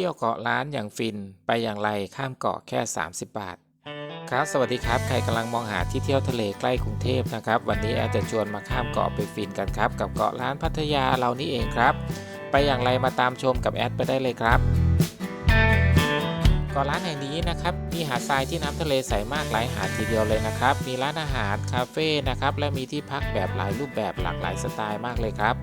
ที่ยวเกาะล้านอย่างฟินไปอย่างไรข้ามเกาะแค่ 30 บาท ครับสวัสดีครับ ใครกำลังมองหาที่เที่ยวทะเลใกล้กรุงเทพนะครับ วันนี้แอดจะชวนมาข้ามเกาะไปฟินกันครับ กับเกาะล้านพัทยาเรานี่เองครับ ไปอย่างไรมาตามชมกับแอดไปได้เลยครับเกาะล้านแห่งนี้นะครับมีหาดทรายที่น้ำทะเลใสมากหลายหาดทีเดียวเลยนะครับ มีร้านอาหารคาเฟ่นะครับและมีที่พักแบบหลายรูปแบบหลากหลายสไตล์มากเลยครับ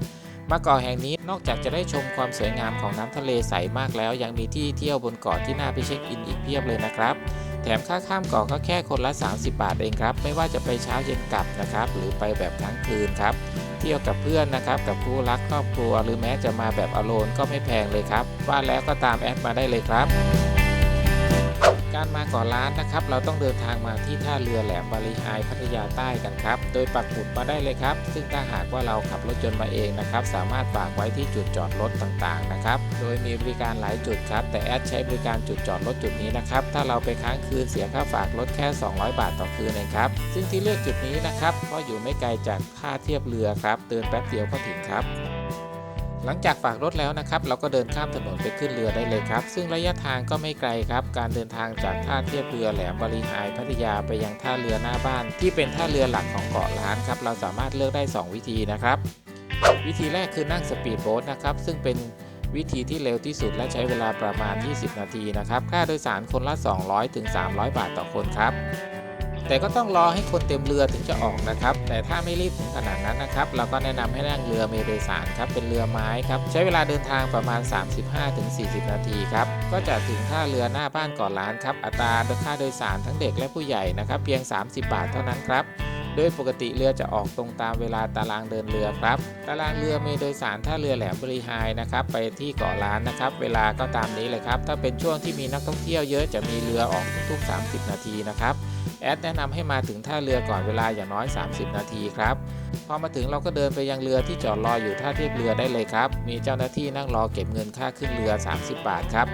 มาเกาะแห่งนี้นอกจากจะได้ชมความสวยงามของน้ำทะเลใสมากแล้ว ยังมีที่เที่ยวบนเกาะที่น่าไปเช็คอินอีกเพียบเลยนะครับ แถมค่าข้ามเกาะก็แค่คนละ 30 บาทเองครับ ไม่ว่าจะไปเช้าเย็นกลับนะครับ หรือไปแบบค้งคืนครับ เที่ยวกับเพื่อนนะครับกับคู่รักครอบครัว หรือแม้จะมาแบบอโลนก็ไม่แพงเลยครับ ว่าแล้วก็ตามแอดมาได้เลยครับ การมาเกาะล้านนะครับ เราต้องเดินทางมาที่ท่าเรือแหลมบาลีไฮพัทยาใต้กันครับ โดยปักหมุดมาได้เลยครับ ซึ่งถ้าหากว่าเราขับรถยนต์มาเองนะครับ สามารถฝากไว้ที่จุดจอดรถต่างๆนะครับ โดยมีบริการหลายจุดครับ แต่แอดใช้บริการจุดจอดรถจุดนี้นะครับ ถ้าเราไปค้างคืนเสียค่าฝากรถแค่ 200 บาทต่อคืนเองครับ ซึ่งที่เลือกจุดนี้นะครับ เพราะอยู่ไม่ไกลจากท่าเทียบเรือครับ เดินแป๊บเดียวก็ถึงครับ หลังจากฝากรถแล้วนะครับ เราก็เดินข้ามถนนไปขึ้นเรือได้เลยครับ ซึ่งระยะทางก็ไม่ไกลครับ การเดินทางจากท่าเทียบเรือแหลมบริหายพัทยาไปยังท่าเรือหน้าบ้าน ที่เป็นท่าเรือหลักของเกาะล้านครับ เราสามารถเลือกได้ 2 วิธีนะครับ วิธีแรกคือนั่งสปีดโบ๊ทนะครับ ซึ่งเป็นวิธีที่เร็วที่สุดและใช้เวลาประมาณ 20 นาทีนะครับ ค่าโดยสารคนละ 200ถึง300 บาทต่อคนครับ แต่ก็ต้องรอให้คนเต็มเรือถึงจะออกนะครับ แต่ถ้าไม่รีบถึงขนาดนั้นนะครับ เราก็แนะนำให้นั่งเรือเมโดยสารครับเป็นเรือไม้ครับใช้เวลาเดินทางประมาณ 35-40 นาทีครับก็จะถึงท่าเรือหน้าบ้านเก่อนล้านครับอัตราค่าโดยสารทั้งเด็กและผู้ใหญ่นะครับ เพียง 30 บาทเท่านั้นครับ โดยปกติเรือจะออกตรงตามเวลาตารางเดินเรือครับ ตารางเรือเมโดยสารท่าเรือแหลมบริหายนะครับ ไปที่เกาะล้านนะครับ เวลาก็ตามนี้เลยครับ ถ้าเป็นช่วงที่มีนักท่องเที่ยวเยอะจะมีเรือออกทุกๆ 30 นาทีนะครับ แอดแนะนำให้มาถึงท่าเรือก่อนเวลาอย่างน้อย 30 นาทีครับ พอมาถึงเราก็เดินไปยังเรือที่จอดรออยู่ท่าเทียบเรือได้เลยครับ มีเจ้าหน้าที่นั่งรอเก็บเงินค่าขึ้นเรือ 30 บาทครับ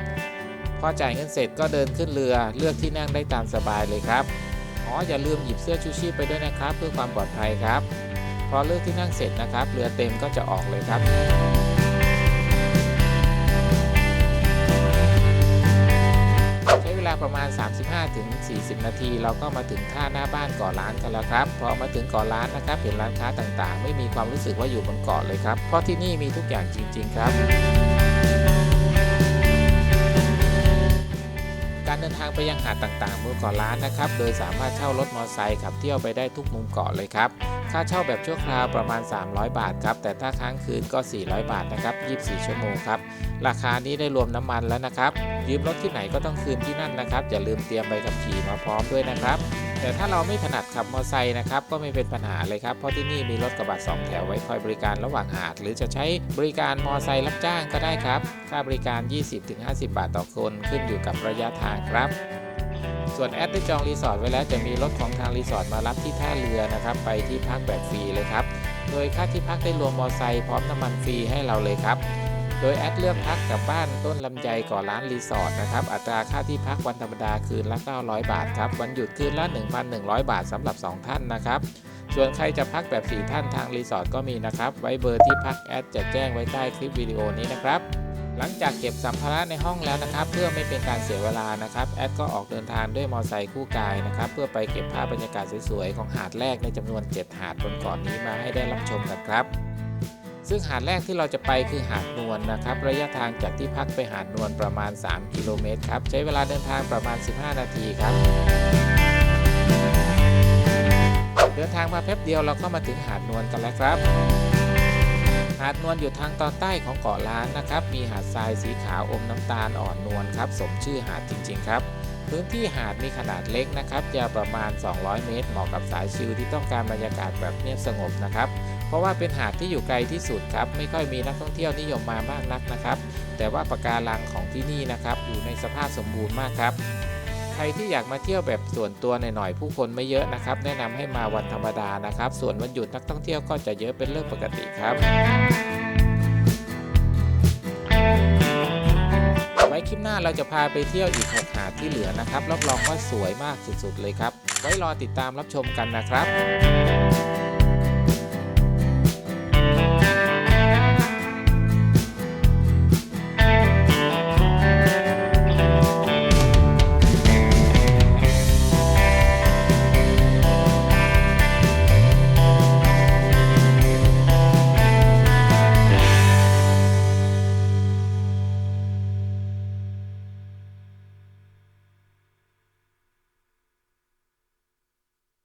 พอจ่ายเงินเสร็จก็เดินขึ้นเรือเลือกที่นั่งได้ตามสบายเลยครับ อ๋ออย่าลืมหยิบเสื้อชูชีพไปด้วยนะครับ เพื่อความปลอดภัยครับ พอเลือกที่นั่งเสร็จนะครับเรือเต็มก็จะออกเลยครับใช้เวลาประมาณ 35-40 นาที เราก็มาถึงท่าหน้าบ้านเกาะล้านกันแล้วครับ พอมาถึงเกาะล้านนะครับ เห็นร้านค้าต่างๆ ไม่มีความรู้สึกว่าอยู่บนเกาะเลยครับ เพราะที่นี่มีทุกอย่างจริง ๆ ครับ เดินทางไปยังหาดต่างๆบนเกาะล้านนะครับ โดยสามารถเช่ารถมอเตอร์ไซค์ขับเที่ยวไปได้ทุกมุมเกาะเลยครับ ค่าเช่าแบบชั่วคราวประมาณ 300 บาทครับ แต่ถ้าค้างคืนก็ 400 บาทนะครับ 24 ชั่วโมงครับ ราคานี้ได้รวมน้ำมันแล้วนะครับ ยืมรถที่ไหนก็ต้องคืนที่นั่นนะครับ อย่าลืมเตรียมใบขับขี่มาพร้อมด้วยนะครับ แต่ถ้าเราไม่ถนัดขับมอเตอร์ไซค์นะครับก็ไม่เป็นปัญหาเลยครับเพราะที่นี่มีรถกระบะสองแถวไว้คอยบริการระหว่างหาด หรือจะใช้บริการมอเตอร์ไซค์รับจ้างก็ได้ครับ ค่าบริการ 20-50 บาทต่อคนขึ้นอยู่กับระยะทางครับส่วนแอดได้จองรีสอร์ทไว้แล้วจะมีรถของทางรีสอร์ทมารับที่ท่าเรือนะครับ ไปที่พักแบบฟรีเลยครับ โดยค่าที่พักได้รวมมอเตอร์ไซค์พร้อมน้ำมันฟรีให้เราเลยครับ โดยแอดเลือกพักกับบ้านต้นลำไยก่อร้านรีสอร์ทนะครับ อัตราค่าที่พักวันธรรมดาคืนละ 900 บาทครับ วันหยุดคืนละ 1,100 บาทสำหรับ 2 ท่านนะครับ ส่วนใครจะพักแบบ 4 ท่านทางรีสอร์ทก็มีนะครับ ไว้เบอร์ที่พักแอดจะแจ้งไว้ใต้คลิปวิดีโอนี้นะครับหลังจากเก็บสัมภาระในห้องแล้วนะครับ เพื่อไม่เป็นการเสียเวลานะครับแอดก็ออกเดินทางด้วยมอเตอร์ไซค์คู่กายนะครับ เพื่อไปเก็บภาพบรรยากาศสวยๆของหาดแรกในจำนวน 7 หาดบนเกาะนนี้มาให้ได้รับชมกันครับ ซึ่งหาดแรกที่เราจะไปคือหาดนวลนะครับ ระยะทางจากที่พักไปหาดนวลประมาณ 3 กิโลเมตรครับ ใช้เวลาเดินทางประมาณ 15 นาทีครับ เดินทางมาแป๊บเดียวเราก็มาถึงหาดนวลกันแล้วครับ หาดนวลอยู่ทางตอนใต้ของเกาะล้านนะครับ มีหาดทรายสีขาวอมน้ำตาลอ่อนนวลครับ สมชื่อหาดจริง ๆ ครับ พื้นที่หาดมีขนาดเล็กนะครับยาวประมาณ 200 เมตร เหมาะกับสายชิลที่ต้องการบรรยากาศแบบเงียบสงบนะครับ เพราะว่าเป็นหาดที่อยู่ไกลที่สุดครับ ไม่ค่อยมีนักท่องเที่ยวนิยมมามากนักนะครับ แต่ว่าปะการังของที่นี่นะครับ อยู่ในสภาพสมบูรณ์มากครับ ใครที่อยากมาเที่ยวแบบส่วนตัวหน่อยๆ ผู้คนไม่เยอะนะครับ แนะนำให้มาวันธรรมดานะครับ ส่วนวันหยุดนักท่องเที่ยวก็จะเยอะเป็นเรื่องปกติครับาเราจะพาไปเที่ยวอีกหกหาดที่เหลือนะครับรับรองว่าสวยมากสุดๆเลยครับ ไว้รอติดตามรับชมกันนะครับ